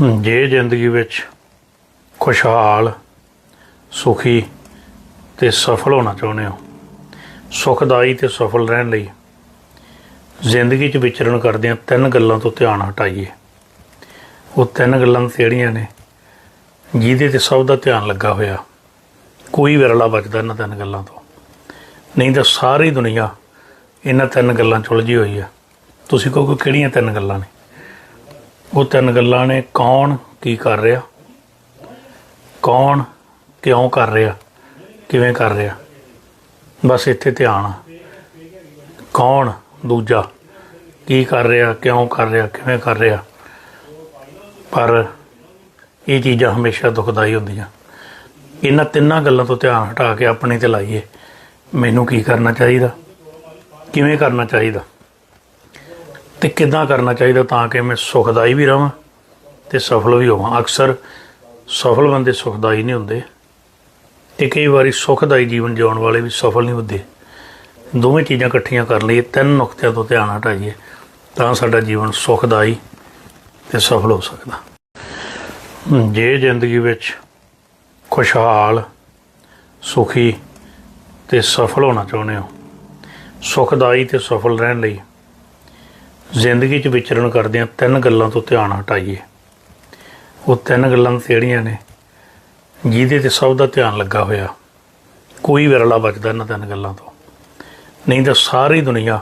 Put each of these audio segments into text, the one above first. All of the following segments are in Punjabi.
ਜੇ ਜ਼ਿੰਦਗੀ ਵਿੱਚ ਖੁਸ਼ਹਾਲ, ਸੁਖੀ ਤੇ ਸਫਲ ਹੋਣਾ ਚਾਹੁੰਦੇ ਹੋ, ਸੁਖਦਾਈ ਤੇ ਸਫਲ ਰਹਿਣ ਲਈ ਜ਼ਿੰਦਗੀ 'ਚ ਵਿਚਰਨ ਕਰਦਿਆਂ ਤਿੰਨ ਗੱਲਾਂ ਤੋਂ ਧਿਆਨ ਹਟਾਈਏ। ਉਹ ਤਿੰਨ ਗੱਲਾਂ ਕਿਹੜੀਆਂ ਨੇ, ਜਿਹਦੇ ਤੇ ਸਭ ਦਾ ਧਿਆਨ ਲੱਗਾ ਹੋਇਆ। ਕੋਈ ਵਿਰਲਾ ਬਚਦਾ ਇਹਨਾਂ ਤਿੰਨ ਗੱਲਾਂ ਤੋਂ। ਨਹੀਂ ਤਾਂ ਸਾਰੀ ਦੁਨੀਆ ਇਹਨਾਂ ਤਿੰਨ ਗੱਲਾਂ 'ਚ ਉਲਝੀ ਹੋਈ ਆ। ਤੁਸੀਂ ਕਹੋਗੇ ਕਿਹੜੀਆਂ ਤਿੰਨ ਗੱਲਾਂ ਨੇ? ਉਹ ਤਿੰਨ ਗੱਲਾਂ ਨੇ, ਕੌਣ ਕੀ ਕਰ ਰਿਹਾ? ਕੌਣ ਕਿਉਂ ਕਰ ਰਿਹਾ? ਕਿਵੇਂ ਕਰ ਰਿਹਾ? ਬਸ ਇੱਥੇ ਧਿਆਨ ਆ। ਕੌਣ ਦੂਜਾ? ਕੀ ਕਰ ਰਿਹਾ? ਕਿਉਂ ਕਰ ਰਿਹਾ? ਕਿਵੇਂ ਕਰ ਰਿਹਾ? ਪਰ ਇਹ ਚੀਜ਼ਾਂ ਹਮੇਸ਼ਾ ਦੁਖਦਾਈ ਹੁੰਦੀਆਂ। ਇਹਨਾਂ ਤਿੰਨਾਂ ਗੱਲਾਂ ਤੋਂ ਧਿਆਨ ਹਟਾ ਕੇ ਆਪਣੇ ਤੇ ਲਾਈਏ। ਮੈਨੂੰ ਕੀ ਕਰਨਾ ਚਾਹੀਦਾ? ਕਿਵੇਂ ਕਰਨਾ ਚਾਹੀਦਾ? ਤੇ ਕਿੱਦਾਂ ਕਰਨਾ ਚਾਹੀਦਾ ਤਾਂ ਕਿ ਮੈਂ ਸੁਖਦਾਈ ਵੀ ਰਵਾਂ ਤੇ ਸਫਲ ਵੀ ਹੋਵਾਂ? ਅਕਸਰ ਸਫਲ ਬੰਦੇ ਸੁਖਦਾਈ ਨਹੀਂ ਹੁੰਦੇ। ਤੇ ਕਈ ਵਾਰੀ ਸੁਖਦਾਈ ਜੀਵਨ ਜਿਉਣ ਵਾਲੇ ਵੀ ਸਫਲ ਨਹੀਂ ਹੁੰਦੇ। ਦੋਵੇਂ ਚੀਜ਼ਾਂ ਇਕੱਠੀਆਂ ਕਰ ਲਈਏ, ਤਿੰਨ ਨੁਕਤਿਆਂ ਤੋਂ ਧਿਆਨ ਹਟਾਈਏ, ਤਾਂ ਸਾਡਾ ਜੀਵਨ ਸੁਖਦਾਈ ਤੇ ਸਫਲ ਹੋ ਸਕਦਾ। ਜੇ ਜ਼ਿੰਦਗੀ ਵਿੱਚ ਖੁਸ਼ਹਾਲ, ਸੁਖੀ ਤੇ ਸਫਲ ਹੋਣਾ ਚਾਹੁੰਦੇ ਹੋ, ਸੁਖਦਾਈ ਤੇ ਸਫਲ ਰਹਿਣ ਲਈ ਜ਼ਿੰਦਗੀ 'ਚ ਵਿਚਰਨ ਕਰਦਿਆਂ ਤਿੰਨ ਗੱਲਾਂ ਤੋਂ ਧਿਆਨ ਹਟਾਈਏ। ਉਹ ਤਿੰਨ ਗੱਲਾਂ ਕਿਹੜੀਆਂ ਨੇ, ਜਿਹਦੇ ਤੇ ਸਭ ਦਾ ਧਿਆਨ ਲੱਗਾ ਹੋਇਆ। ਕੋਈ ਵਿਰਲਾ ਬਚਦਾ ਇਹਨਾਂ ਤਿੰਨ ਗੱਲਾਂ ਤੋਂ। ਨਹੀਂ ਤਾਂ ਸਾਰੀ ਦੁਨੀਆ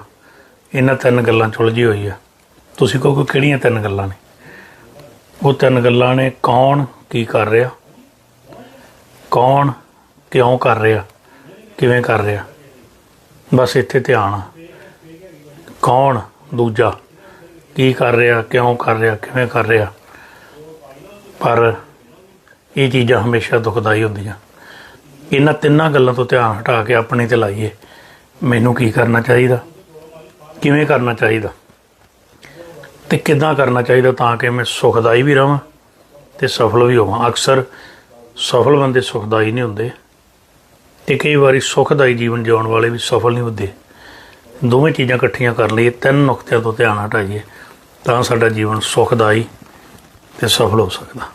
ਇਹਨਾਂ ਤਿੰਨ ਗੱਲਾਂ 'ਚ ਉਲਝੀ ਹੋਈ ਆ। ਤੁਸੀਂ ਕਹੋਗੇ ਕਿਹੜੀਆਂ ਤਿੰਨ ਗੱਲਾਂ ਨੇ? ਉਹ ਤਿੰਨ ਗੱਲਾਂ ਨੇ, ਕੌਣ ਕੀ ਕਰ ਰਿਹਾ? ਕੌਣ ਕਿਉਂ ਕਰ ਰਿਹਾ? ਕਿਵੇਂ ਕਰ ਰਿਹਾ? ਬਸ ਇੱਥੇ ਧਿਆਨ ਆ। ਕੌਣ ਦੂਜਾ, ਕੀ ਕਰ ਰਿਹਾ, ਕਿਉਂ ਕਰ ਰਿਹਾ, ਕਿਵੇਂ ਕਰ ਰਿਹਾ। ਪਰ ਇਹ ਚੀਜ਼ਾਂ ਹਮੇਸ਼ਾ ਦੁਖਦਾਈ ਹੁੰਦੀਆਂ। ਇਹਨਾਂ ਤਿੰਨਾਂ ਗੱਲਾਂ ਤੋਂ ਧਿਆਨ ਹਟਾ ਕੇ ਆਪਣੇ ਤੇ ਲਾਈਏ। ਮੈਨੂੰ ਕੀ ਕਰਨਾ ਚਾਹੀਦਾ? ਕਿਵੇਂ ਕਰਨਾ ਚਾਹੀਦਾ? ਤੇ ਕਿੱਦਾਂ ਕਰਨਾ ਚਾਹੀਦਾ ਤਾਂ ਕਿ ਮੈਂ ਸੁਖਦਾਈ ਵੀ ਰਵਾਂ ਤੇ ਸਫਲ ਵੀ ਹੋਵਾਂ? ਅਕਸਰ ਸਫਲ ਬੰਦੇ ਸੁਖਦਾਈ ਨਹੀਂ ਹੁੰਦੇ। ਤੇ ਕਈ ਵਾਰੀ ਸੁਖਦਾਈ ਜੀਵਨ ਜਿਉਣ ਵਾਲੇ ਵੀ ਸਫਲ ਨਹੀਂ ਹੁੰਦੇ। ਦੋਵੇਂ ਚੀਜ਼ਾਂ ਇਕੱਠੀਆਂ ਕਰ ਲਈਏ, ਤਿੰਨ ਨੁਕਤਿਆਂ ਤੋਂ ਧਿਆਨ ਹਟਾਈਏ, ਤਾਂ ਸਾਡਾ ਜੀਵਨ ਸੁਖਦਾਈ ਤੇ ਸਫਲ ਹੋ ਸਕਦਾ।